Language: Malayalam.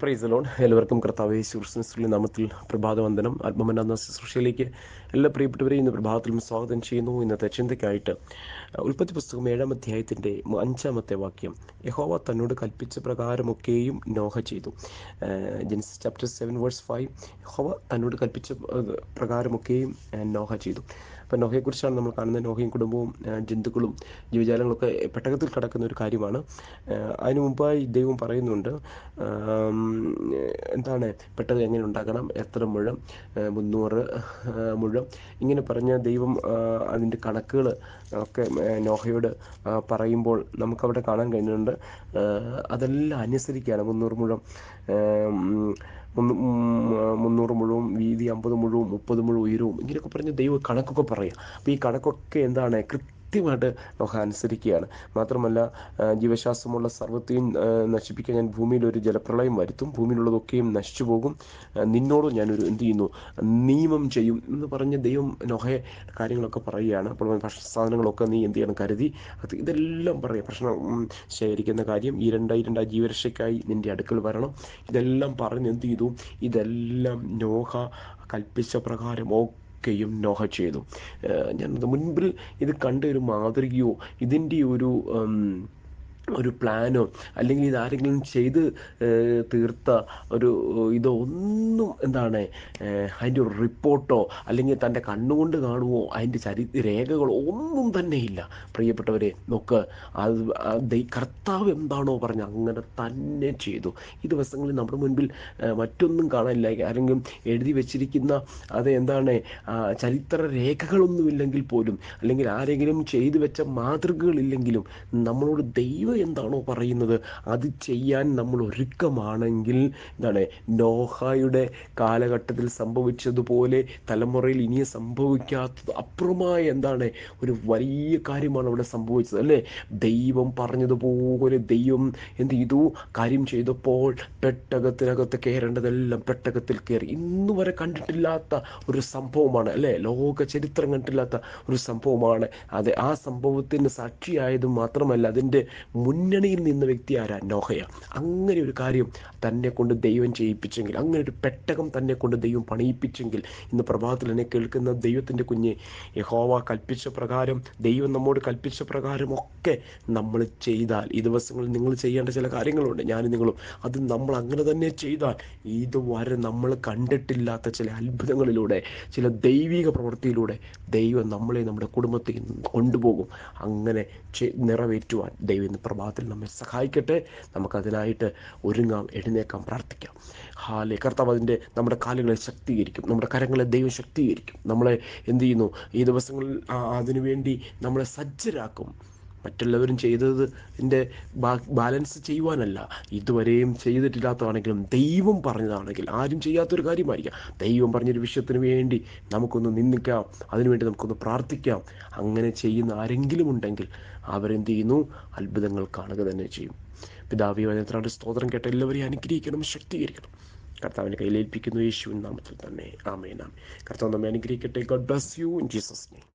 പ്രൈസ് ലോൺ എല്ലാവർക്കും കർത്താവ് ശുശ്രൂഷ നാമത്തിൽ പ്രഭാത വന്ദനം ആത്മമന ശുശ്രൂഷയിലേക്ക് എല്ലാ പ്രിയപ്പെട്ടവരെയും ഇന്ന് പ്രഭാതത്തിലും സ്വാഗതം ചെയ്യുന്നു. ഇന്നത്തെ ചിന്തയ്ക്കായിട്ട് ഉൽപ്പത്തി പുസ്തകം ഏഴാം അധ്യായത്തിന്റെ അഞ്ചാമത്തെ വാക്യം. യഹോവ തന്നോട് കൽപ്പിച്ച പ്രകാരമൊക്കെയും നോഹ ചെയ്തു. Genesis chapter seven verse five. യഹോവ തന്നോട് കൽപ്പിച്ച പ്രകാരമൊക്കെയും നോഹ ചെയ്തു. അപ്പോൾ നോഹയെക്കുറിച്ചാണ് നമ്മൾ കാണുന്നത്. നോഹയും കുടുംബവും ജന്തുക്കളും ജീവജാലങ്ങളൊക്കെ പെട്ടകത്തിൽ കിടക്കുന്ന ഒരു കാര്യമാണ്. അതിനു മുമ്പായി ദൈവം പറയുന്നുണ്ട് എന്താണ് പെട്ടത് എങ്ങനെ ഉണ്ടാക്കണം? എത്ര മുഴം മുന്നൂറ് മുഴം? ഇങ്ങനെ പറഞ്ഞ ദൈവം അതിന്റെ കണക്കുകൾ ഒക്കെ നോഹയോട് പറയുമ്പോൾ നമുക്കവിടെ കാണാൻ കഴിയുന്നുണ്ട് അതെല്ലാം അനുസരിക്കുകയാണ്. മുന്നൂറ് മുഴം മുന്നൂറ് മുഴുവും വീതി അമ്പത് മുഴുവും മുപ്പത് മുഴുവും ഉയരവും ഇങ്ങനെയൊക്കെ പറഞ്ഞ് ദൈവം കണക്കൊക്കെ പറയുക. അപ്പോൾ ഈ കണക്കൊക്കെ എന്താണ്? കൃത്യമായിട്ട് നോഹ അനുസരിക്കുകയാണ്. മാത്രമല്ല ജീവശാസ്ത്രമുള്ള സർവത്തെയും നശിപ്പിക്കാൻ ഞാൻ ഭൂമിയിൽ ഒരു ജലപ്രളയം വരുത്തും ഭൂമിയിലുള്ളതൊക്കെയും നശിച്ചു പോകും. നിന്നോട് ഞാനൊരു എന്ത് ചെയ്യുന്നു? നിയമം ചെയ്യും എന്ന് പറഞ്ഞ് ദൈവം നോഹയെ കാര്യങ്ങളൊക്കെ പറയുകയാണ്. അപ്പോൾ ഭക്ഷണ സാധനങ്ങളൊക്കെ നീ എന്ത് ചെയ്യണം കരുതി. അത് ഇതെല്ലാം പറയാം. ഭക്ഷണം ശേഖരിക്കുന്ന കാര്യം ഈ രണ്ടായി രണ്ടായി ജീവരക്ഷയ്ക്കായി നിന്റെ അടുക്കൽ വരണം. ഇതെല്ലാം പറഞ്ഞ് എന്ത് ചെയ്തു? ഇതെല്ലാം നോഹ കൽപ്പിച്ച പ്രകാരം ഒക്കെയും നോഹ ചെയ്തു. ഞാനത് മുൻപിൽ ഇത് കണ്ട ഒരു മാതൃകയോ ഇതിന്റെ ഒരു ഒരു പ്ലാനോ അല്ലെങ്കിൽ ഇത് ആരെങ്കിലും ചെയ്ത് തീർത്ത ഒരു ഇതോ ഒന്നും എന്താണ് അതിന്റെ ഒരു റിപ്പോർട്ടോ അല്ലെങ്കിൽ തന്റെ കണ്ണുകൊണ്ട് കാണുമോ അതിന്റെ ചരി രേഖകളോ ഒന്നും തന്നെ ഇല്ല. പ്രിയപ്പെട്ടവരെ നോക്ക് അത് കർത്താവ് എന്താണോ പറഞ്ഞ അങ്ങനെ തന്നെ ചെയ്തു. ഈ ദിവസങ്ങളിൽ നമ്മുടെ മുൻപിൽ മറ്റൊന്നും കാണാനില്ല. ആരെങ്കിലും എഴുതി വെച്ചിരിക്കുന്ന അത് എന്താണ് ചരിത്ര രേഖകളൊന്നുമില്ലെങ്കിൽ പോലും അല്ലെങ്കിൽ ആരെങ്കിലും ചെയ്തു വെച്ച മാതൃകകളില്ലെങ്കിലും നമ്മളോട് ദൈവം എന്താണോ പറയുന്നത്? അത് ചെയ്യാൻ നമ്മൾ ഒരുക്കമാണെങ്കിൽ എന്താണ്? നോഹായുടെ കാലഘട്ടത്തിൽ സംഭവിച്ചതുപോലെ തലമുറയിൽ ഇനിയും സംഭവിക്കാത്തത് അപ്പുറമായ എന്താണ്? ഒരു വലിയ കാര്യമാണ് അവിടെ സംഭവിച്ചത് അല്ലേ? ദൈവം പറഞ്ഞതുപോലെ ദൈവം എന്ത് ചെയ്തു? കാര്യം ചെയ്തപ്പോൾ പെട്ടകത്തിനകത്ത് കയറേണ്ടതെല്ലാം പെട്ടകത്തിൽ കയറി. ഇന്നു വരെ കണ്ടിട്ടില്ലാത്ത ഒരു സംഭവമാണ് അല്ലേ? ലോക ചരിത്രം കണ്ടിട്ടില്ലാത്ത ഒരു സംഭവമാണ്. അത് ആ സംഭവത്തിന് സാക്ഷിയായത് മാത്രമല്ല അതിന്റെ മുന്നണിയിൽ നിന്ന വ്യക്തി ആരാ നോഹയ. അങ്ങനെ ഒരു കാര്യം തന്നെ കൊണ്ട് ദൈവം ചെയ്യിപ്പിച്ചെങ്കിൽ അങ്ങനെ ഒരു പെട്ടകം തന്നെ കൊണ്ട് ദൈവം പണിയിപ്പിച്ചെങ്കിൽ ഇന്ന് പ്രഭാതത്തിൽ എന്നെ കേൾക്കുന്ന ദൈവത്തിന്റെ കുഞ്ഞ് യഹോവ കൽപ്പിച്ച പ്രകാരം ദൈവം നമ്മോട് കൽപ്പിച്ച പ്രകാരം ഒക്കെ നമ്മൾ ചെയ്താൽ ഈ ദിവസങ്ങളിൽ നിങ്ങൾ ചെയ്യേണ്ട ചില കാര്യങ്ങളുണ്ട് ഞാനും നിങ്ങളും. അത് നമ്മൾ അങ്ങനെ തന്നെ ചെയ്താൽ ഇതുവരെ നമ്മൾ കണ്ടിട്ടില്ലാത്ത ചില അത്ഭുതങ്ങളിലൂടെ ചില ദൈവിക പ്രവൃത്തിയിലൂടെ ദൈവം നമ്മളെ നമ്മുടെ കുടുംബത്തിൽ കൊണ്ടുപോകും. അങ്ങനെ നിറവേറ്റുവാൻ ദൈവം ഇന്ന് പ്രഭാതത്തിൽ നമ്മെ സഹായിക്കട്ടെ. നമുക്കതിനായിട്ട് ഒരുങ്ങാം എഴുന്നേക്കാം പ്രാർത്ഥിക്കാം. ഹാലെ കർത്താവ് അതിന്റെ നമ്മുടെ കാലുകളെ ശക്തീകരിക്കും നമ്മുടെ കരങ്ങളെ ദൈവം ശക്തീകരിക്കും. നമ്മളെ എന്ത് ചെയ്യുന്നു? ഈ ദിവസങ്ങളിൽ അതിനുവേണ്ടി നമ്മളെ സജ്ജരാക്കും. മറ്റുള്ളവരും ചെയ്തത് എന്റെ ബാലൻസ് ചെയ്യുവാനല്ല. ഇതുവരെയും ചെയ്തിട്ടില്ലാത്തതാണെങ്കിലും ദൈവം പറഞ്ഞതാണെങ്കിൽ ആരും ചെയ്യാത്തൊരു കാര്യമായിരിക്കാം. ദൈവം പറഞ്ഞൊരു വിഷയത്തിന് വേണ്ടി നമുക്കൊന്ന് നിന്ദിക്കാം. അതിനുവേണ്ടി നമുക്കൊന്ന് പ്രാർത്ഥിക്കാം. അങ്ങനെ ചെയ്യുന്ന ആരെങ്കിലും ഉണ്ടെങ്കിൽ അവരെന്ത് ചെയ്യുന്നു? അത്ഭുതങ്ങൾ കാണുക തന്നെ ചെയ്യും. പിതാവി വനത്തിനാട് സ്തോത്രം കേട്ട എല്ലാവരെയും അനുഗ്രഹിക്കണം ശക്തീകരിക്കണം. കർത്താവിനെ കയ്യിലേൽപ്പിക്കുന്നു യേശുവിൻ നാമത്തിൽ തന്നെ. ആമേനാം കർത്താവ് നമ്മെ അനുഗ്രഹിക്കട്ടെ. God bless you in Jesus name